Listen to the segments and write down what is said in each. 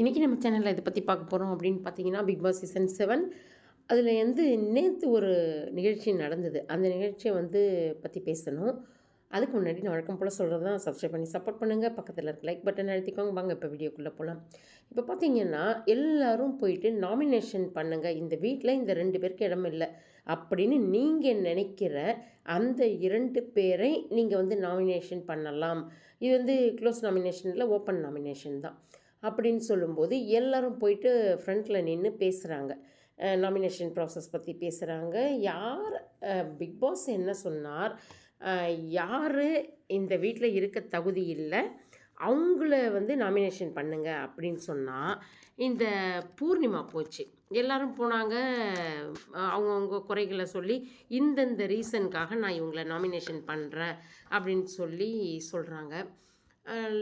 இன்றைக்கி நம்ம சேனலில் இதை பற்றி பார்க்க போகிறோம் அப்படின்னு பார்த்தீங்கன்னா பிக் பாஸ் சீசன் செவன் அதில் வந்து நேற்று ஒரு நிகழ்ச்சி நடந்தது. அந்த நிகழ்ச்சியை வந்து பற்றி பேசணும். அதுக்கு முன்னாடி நான் வழக்கம் போல் சொல்கிறது தான் சப்ஸ்கிரைப் பண்ணி சப்போர்ட் பண்ணுங்கள் பக்கத்தில் இருக்க லைக் பட்டன் அழுத்திக்கோங்க. வாங்க இப்போ வீடியோக்குள்ளே போகலாம் இப்போ பார்த்தீங்கன்னா எல்லோரும் போயிட்டு நாமினேஷன் பண்ணுங்கள் இந்த வீட்டில் இந்த ரெண்டு பேருக்கு இடம் இல்லை அப்படின்னு நீங்கள் நினைக்கிற அந்த இரண்டு பேரை நீங்கள் வந்து நாமினேஷன் பண்ணலாம். இது வந்து க்ளோஸ் நாமினேஷனில் ஓப்பன் நாமினேஷன் தான். அப்படின்னு சொல்லும்போது எல்லோரும் போயிட்டு ஃப்ரண்ட்டில் நின்று பேசுகிறாங்க நாமினேஷன் ப்ராசஸ் பற்றி பேசுகிறாங்க யார் பிக் பாஸ் என்ன சொன்னார்? யார் இந்த வீட்டில் இருக்க தகுதி இல்லை? அவங்கள வந்து நாமினேஷன் பண்ணுங்க அப்படின்னு சொன்னால் இந்த பூர்ணிமா போச்சு. எல்லாரும் போனாங்க. அவங்கவுங்க குறைகளை சொல்லி இந்தந்த ரீசனுக்காக நான் இவங்களை நாமினேஷன் பண்ணுறேன் அப்படின்னு சொல்லி சொல்கிறாங்க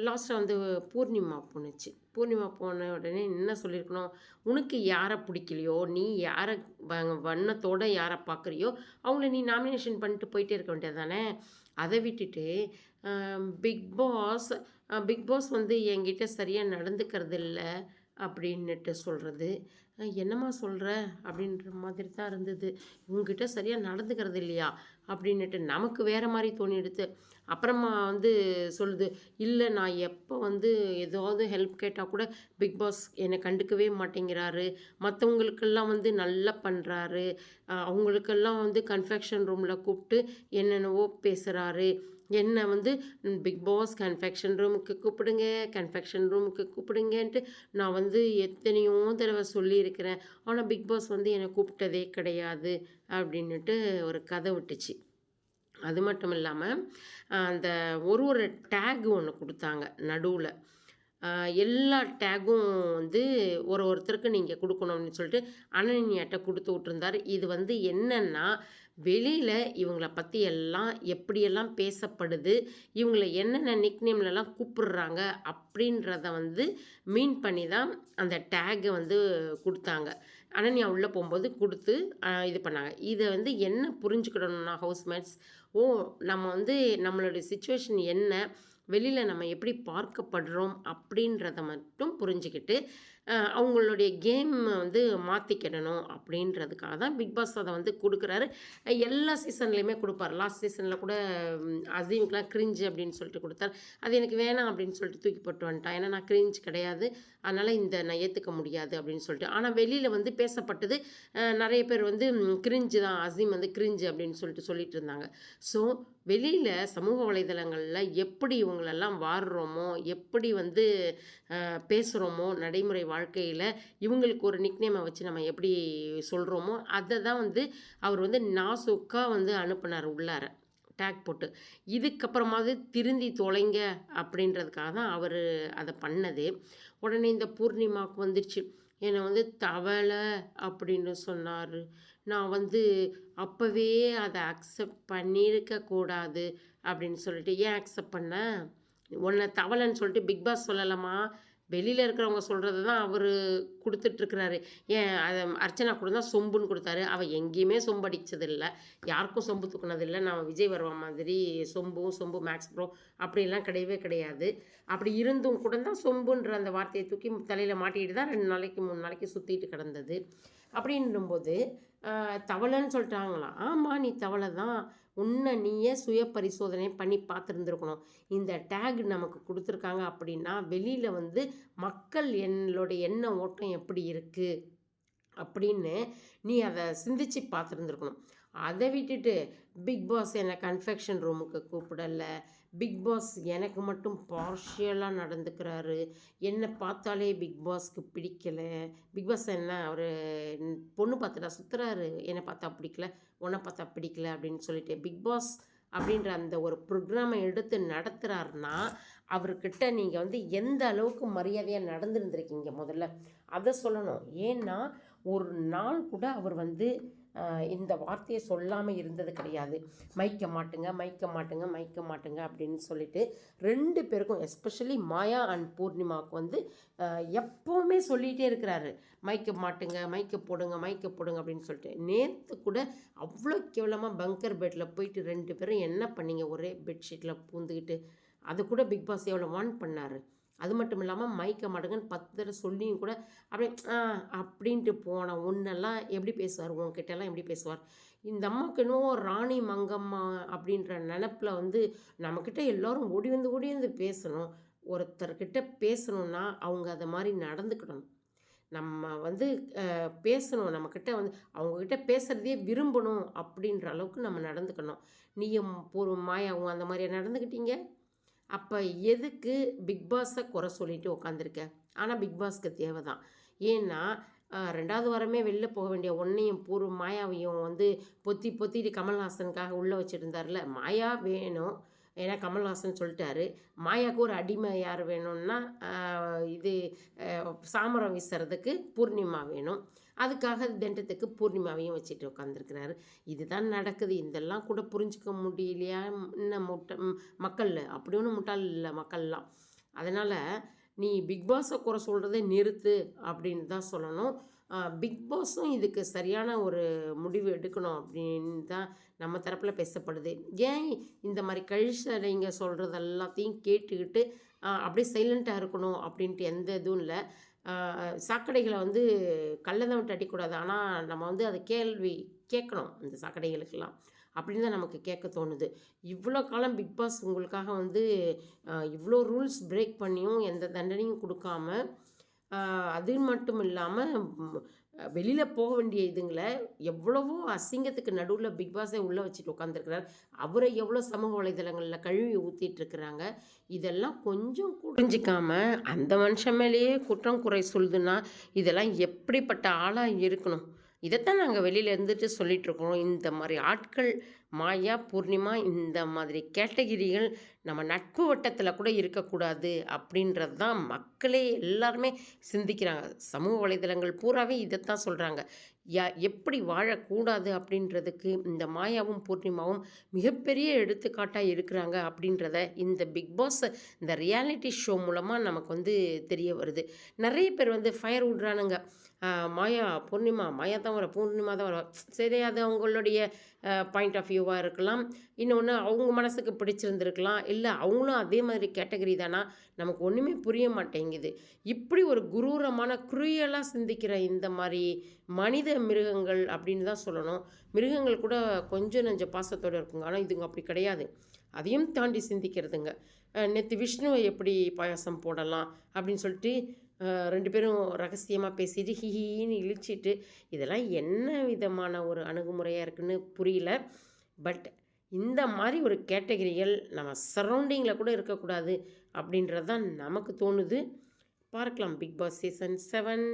லாஸ்ட்டாக வந்து பூர்ணிமா போணுச்சு. பூர்ணிமா போன உடனே என்ன சொல்லியிருக்கணும்? உனக்கு யாரை பிடிக்கலையோ நீ யாரை வண்ணத்தோடு வண்ணத்தோட யாரை பார்க்குறியோ அவங்கள நீ நாமினேஷன் பண்ணிட்டு போயிட்டே இருக்க வேண்டியது தானே அதை விட்டுட்டு பிக் பாஸ் பிக் பாஸ் வந்து என்கிட்ட சரியாக நடந்துக்கிறது இல்லை அப்படின்னுட்டு சொல்கிறது என்னம்மா சொல்கிற அப்படின்ற மாதிரி தான் இருந்தது. உங்ககிட்ட சரியாக நடந்துக்கிறது இல்லையா? அப்படின்னுட்டு நமக்கு வேறு மாதிரி தோணிடுது அப்புறமா வந்து சொல்லுது இல்லை நான் எப்போ வந்து ஏதாவது ஹெல்ப் கேட்டால் கூட பிக் பாஸ் என்னை கண்டுக்கவே மாட்டேங்கிறாரு. மற்றவங்களுக்கெல்லாம் வந்து நல்லா பண்ணுறாரு அவங்களுக்கெல்லாம் வந்து கன்ஃபெக்ஷன் ரூமில் கூப்பிட்டு என்னென்னவோ பேசுகிறாரு என்னை வந்து பிக் பாஸ் கன்ஃபெக்ஷன் ரூமுக்கு கூப்பிடுங்க கன்ஃபெக்ஷன் ரூமுக்கு கூப்பிடுங்கன்ட்டு நான் வந்து எத்தனையோ தடவை சொல்லியிருக்கிறேன். ஆனால் பிக் பாஸ் வந்து என்னை கூப்பிட்டதே கிடையாது அப்படின்னுட்டு ஒரு கதை விட்டுச்சு அது மட்டும் இல்லாமல் அந்த ஒரு ஒரு டேக் ஒன்று கொடுத்தாங்க நடுவில். எல்லா டேகும் வந்து ஒரு ஒருத்தருக்கு நீங்கள் கொடுக்கணும்னு சொல்லிட்டு அனன்யாட்ட கொடுத்து விட்ருந்தார் இது வந்து என்னென்னா வெளியில் இவங்களை பற்றி எல்லாம் எப்படியெல்லாம் பேசப்படுது இவங்களை என்னென்ன நிக்நேம்லலாம் கூப்பிடுறாங்க அப்படின்றத வந்து மீன் பண்ணி தான் அந்த டேகை வந்து கொடுத்தாங்க. அனன்யா உள்ளே போகும்போது கொடுத்து இது பண்ணாங்க. இதை வந்து என்ன புரிஞ்சுக்கிடணும்னா ஹவுஸ்மேட்ஸ் ஓ நம்ம வந்து நம்மளுடைய சுச்சுவேஷன் என்ன வெளியில் நம்ம எப்படி பார்க்கப்படுறோம் அப்படின்றத மட்டும் புரிஞ்சுக்கிட்டு அவங்களுடைய கேம் வந்து மாற்றிக்கிடணும் அப்படின்றதுக்காக தான் பிக் பாஸ் அதை வந்து கொடுக்குறாரு. எல்லா சீசன்லேயுமே கொடுப்பார். லாஸ்ட் சீசனில் கூட அசீமுக்குலாம் அசீமுக்கெலாம் கிரிஞ்சு அப்படின்னு சொல்லிட்டு கொடுத்தார். அது எனக்கு வேணாம் அப்படின்னு சொல்லிட்டு தூக்கி போட்டு வந்துட்டான். ஏன்னா நான் கிரிஞ்ச் கிடையாது. அதனால் இந்த நான் ஏற்றுக்க முடியாது அப்படின்னு சொல்லிட்டு. ஆனால் வெளியில் வந்து பேசப்பட்டது நிறைய பேர் வந்து கிரிஞ்சு தான். அசீம் வந்து கிரிஞ்சு அப்படின்னு சொல்லிட்டு சொல்லிட்டு இருந்தாங்க. ஸோ வெளியில் சமூக வலைதளங்களில் எப்படி இவங்களெல்லாம் வாடுறோமோ எப்படி வந்து பேசுகிறோமோ நடைமுறை வாழ்க்கையில் இவங்களுக்கு ஒரு நிக்னேமை வச்சு நம்ம எப்படி சொல்கிறோமோ அதை தான் வந்து அவர் வந்து நாசுக்காக வந்து அனுப்புனார் உள்ளார. டேக் போட்டு. இதுக்கப்புறமாவது திருந்தி தொலைங்க அப்படின்றதுக்காக தான் அவர் அதை பண்ணது. உடனே இந்த பூர்ணிமாவுக்கு வந்துடுச்சு என்னை வந்து தவளை அப்படின்னு சொன்னார். நான் வந்து அப்போவே அதை அக்செப்ட் பண்ணியிருக்க கூடாது அப்படின்னு சொல்லிட்டு ஏன் அக்செப்ட் பண்ண? உன்னை தவளைன்னு சொல்லிட்டு பிக் பாஸ் சொல்லலாமா வெளியில் இருக்கிறவங்க சொல்கிறது தான் அவர் கொடுத்துட்ருக்கிறாரு. ஏன் அதை அர்ச்சனா கூட தான் சொம்புன்னு கொடுத்தாரு. அவள் எங்கேயுமே சொம்பு அடித்ததில்லை யாருக்கும் சொம்பு தூக்குனதில்லை. நான் விஜய் வருவா மாதிரி சொம்பும் சொம்பு மேக்ஸ் ப்ரோ அப்படிலாம் கிடையவே கிடையாது. அப்படி இருந்தும் கூட தான் சொம்புன்ற அந்த வார்த்தையை தூக்கி தலையில் மாட்டிக்கிட்டு தான் ரெண்டு நாளைக்கு மூணு நாளைக்கு சுற்றிட்டு கிடந்தது. அப்படின்னும்போது தவளைன்னு சொல்லிட்டாங்களாம். ஆமாம் நீ தவளை தான் உன்னை நீயே சுய பரிசோதனை பண்ணி பார்த்துருந்துருக்கணும். இந்த டேக் நமக்கு கொடுத்துருக்காங்க அப்படின்னா வெளியில் வந்து மக்கள் என்னளுடைய எண்ண ஓட்டம் எப்படி இருக்குது அப்படின்னு நீ அதை சிந்திச்சு பார்த்துருந்துருக்கணும். அதை விட்டுட்டு பிக் பாஸ் என்னை கன்ஃபெக்ஷன் ரூமுக்கு கூப்பிடலை. பிக் பாஸ் எனக்கு மட்டும் பார்ஷியலாக நடந்துக்கிறாரு. என்னை பார்த்தாலே பிக் பாஸ்க்கு பிடிக்கல. பிக் பாஸ் என்ன அவர் பொண்ணு பார்த்துட்டா சுற்றுறாரு என்னை பார்த்தா பிடிக்கல உன்னை பார்த்தா பிடிக்கல அப்படின்னு சொல்லிட்டு பிக் பாஸ் அப்படின்ற அந்த ஒரு ப்ரோக்ராமை எடுத்து நடத்துகிறாருன்னா அவர்கிட்ட நீங்கள் வந்து எந்த அளவுக்கு மரியாதையாக நடந்துருந்துருக்கீங்க முதல்ல? அதை சொல்லணும். ஏன்னா ஒரு நாள் கூட அவர் வந்து இந்த வார்த்தையை சொல்லாமல் இருந்தது கிடையாது. மைக்க மாட்டுங்க மைக்க மாட்டுங்க மைக்க மாட்டுங்க அப்படின்னு சொல்லிட்டு ரெண்டு பேருக்கும் எஸ்பெஷலி மாயா அண்ட் பூர்ணிமாவுக்கு வந்து எப்போவுமே சொல்லிகிட்டே இருக்கிறாரு. மைக்க மாட்டுங்க மைக்க போடுங்க மைக்க போடுங்க அப்படின்னு சொல்லிட்டு. நேற்று கூட அவ்வளோ கேவலமாக பங்கர் பெட்டில் போயிட்டு ரெண்டு பேரும் என்ன பண்ணீங்க? ஒரே பெட்ஷீட்டில் பூந்துக்கிட்டு அது கூட பிக் பாஸ் எவ்வளோ வான் பண்ணார்? அது மட்டும் இல்லாமல் மயக்க மாட்டேங்கன்னு பத்து தடவை சொல்லியும் கூட அப்படியே அப்படின்ட்டு போன ஒன்றெல்லாம் எப்படி பேசுவார்? உங்ககிட்டலாம் எப்படி பேசுவார்? இந்த அம்மாவுக்கு என்னவோ ராணி மங்கம்மா அப்படின்ற நினப்பில் வந்து நம்மக்கிட்ட எல்லோரும் ஓடி வந்து ஓடி வந்து பேசணும். ஒருத்தர்கிட்ட பேசணுன்னா அவங்க அதை மாதிரி நடந்துக்கணும். நம்ம வந்து பேசணும். நம்மக்கிட்ட வந்து அவங்கக்கிட்ட பேசுகிறதையே விரும்பணும் அப்படின்ற அளவுக்கு நம்ம நடந்துக்கணும். நீயும் ஒரு மாயாவும் அந்த மாதிரி நடந்துக்கிட்டீங்க? அப்போ எதுக்கு பிக்பாஸை குறை சொல்லிட்டு உட்காந்துருக்க ஆனால் பிக் பாஸ்க்கு தேவை தான் ஏன்னா ரெண்டாவது வாரமே வெளில போக வேண்டிய ஒன்றையும் பூர்வ மாயாவையும் வந்து பொத்தி பொத்திட்டு கமல்ஹாசனுக்காக உள்ளே வச்சுருந்தார்ல மாயா வேணும். ஏன்னா கமல்ஹாசன் சொல்லிட்டாரு மாயாவுக்கு ஒரு அடிமை யார் வேணும்னா இது சாமரம் வீசுறதுக்கு பூர்ணிமா வேணும். அதுக்காக தண்டத்துக்கு பூர்ணிமாவையும் வச்சுட்டு உட்காந்துருக்கிறாரு இதுதான் நடக்குது. இதெல்லாம் கூட புரிஞ்சுக்க முடியலையா? இன்னும் முட்டை மக்கள் அப்படி ஒன்றும் முட்டாள் இல்லை மக்கள்லாம். அதனால் நீ பிக் பாஸை குறை சொல்கிறத நிறுத்து அப்படின்னு தான் சொல்லணும். பிக் பாஸும் இதுக்கு சரியான ஒரு முடிவு எடுக்கணும் அப்படின்னு தான் நம்ம தரப்பில் பேசப்படுது. ஏன் இந்த மாதிரி கழிச்சடைங்க சொல்கிறது எல்லாத்தையும் கேட்டுக்கிட்டு அப்படியே சைலண்ட்டாக இருக்கணும் அப்படின்ட்டு எந்த இதுவும் இல்லை. சாக்கடைகளை வந்து கல்லதான் விட்டு அடிக்கூடாது ஆனால் நம்ம வந்து அதை கேள்வி கேட்கணும் இந்த சாக்கடைகளுக்கெல்லாம். அப்படின்னு தான் நமக்கு கேட்க தோணுது. இவ்வளோ காலம் பிக் பாஸ் உங்களுக்காக வந்து இவ்வளோ ரூல்ஸ் பிரேக் பண்ணியும் எந்த தண்டனையும் கொடுக்காம அது மட்டும் இல்லாமல் வெளியில் போக வேண்டிய இதுங்களை எவ்வளவோ அசிங்கத்துக்கு நடுவில் பிக் பாஸை உள்ளே வச்சுட்டு உட்காந்துருக்கிறார் அவரை எவ்வளோ சமூக வலைதளங்களில் கழுவி ஊற்றிட்டு இருக்கிறாங்க இதெல்லாம் கொஞ்சம் புரிஞ்சிக்காம அந்த மனுஷன் மேலேயே குற்றம் குறை சொல்லுதுன்னா இதெல்லாம் எப்படிப்பட்ட ஆளாக இருக்கணும்? இதைத்தான் நாங்கள் வெளியில் இருந்துட்டு சொல்லிட்டு இருக்கோம். இந்த மாதிரி ஆட்கள் மாயா பூர்ணிமா இந்த மாதிரி கேட்டகிரிகள் நம்ம நட்பு வட்டத்தில் கூட இருக்கக்கூடாது அப்படின்றது தான் மக்களே எல்லாருமே சிந்திக்கிறாங்க. சமூக வலைதளங்கள் பூராவே இதைத்தான் சொல்கிறாங்க யா எப்படி வாழக்கூடாது அப்படின்றதுக்கு இந்த மாயாவும் பூர்ணிமாவும் மிகப்பெரிய எடுத்துக்காட்டாக இருக்கிறாங்க அப்படின்றத இந்த பிக் பாஸ் இந்த ரியாலிட்டி ஷோ மூலமாக நமக்கு வந்து தெரிய வருது. நிறைய பேர் வந்து ஃபயர் விடுறானுங்க. மாயா பூர்ணிமா மாயா தான் வர பூர்ணிமா தான் வர சரி அது அவங்களுடைய பாயிண்ட் ஆஃப் வியூவாக இருக்கலாம். இன்னொன்று அவங்க மனசுக்கு பிடிச்சிருந்துருக்கலாம். இல்லை அவங்களும் அதே மாதிரி கேட்டகரி தானா? நமக்கு ஒன்றுமே புரிய மாட்டேங்குது. இப்படி ஒரு குரூரமான குறுயலாக சிந்திக்கிற இந்த மாதிரி மனித மிருகங்கள் அப்படின்னு தான் சொல்லணும். மிருகங்கள் கூட கொஞ்சம் நஞ்ச பாசத்தோடு இருக்குங்க. ஆனால் இதுங்க அப்படி கிடையாது. அதையும் தாண்டி சிந்திக்கிறதுங்க. நேற்று விஷ்ணுவை எப்படி பாயாசம் போடலாம் அப்படின்னு சொல்லிட்டு ரெண்டு பேரும் ரகசியமாக பேசிட்டு ஹிஹின்னு இழிச்சிட்டு இதெல்லாம் என்ன விதமான ஒரு அணுகுமுறையாக இருக்குன்னு புரியல. பட் இந்த மாதிரி ஒரு கேட்டகரிகள் நம்ம சரௌண்டிங்கில் கூட இருக்கக்கூடாது அப்படின்றது தான் நமக்கு தோணுது. பார்க்கலாம் பிக் பாஸ் சீசன் செவன்.